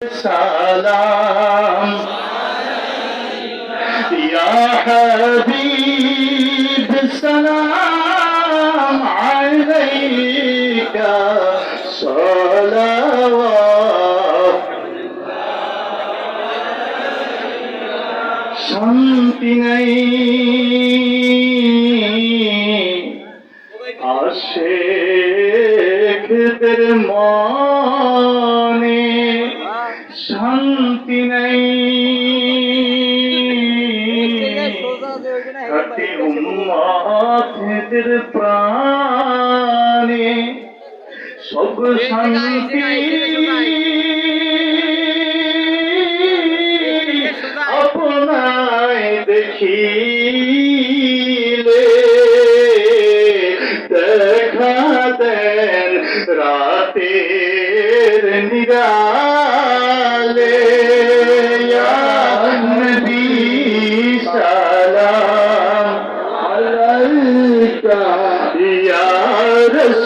সালাম। ইয়া হাবিব সালাম আলাইকা সালাওয়াত। শান্তি নাই। আশেখদের মনে শান্তি নেই। খাটি উম্মাদের প্রাণে সব শান্তি। আপনায় দেখা রাতের নিরালে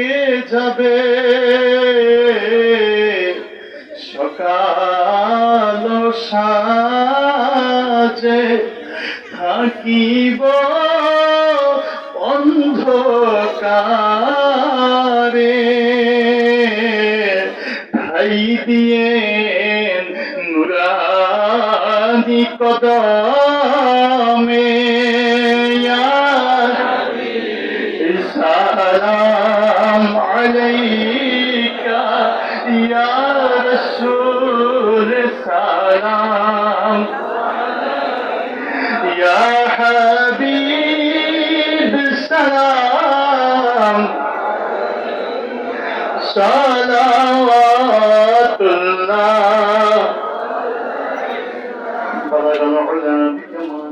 কে যাবে? সকাল সাজে থাকিব অন্ধকারে। ভাই দিয়ে নুরানি কদমে সারা عليك يا رسول السلام. يا حبيب السلام. صلوات الله. بلغ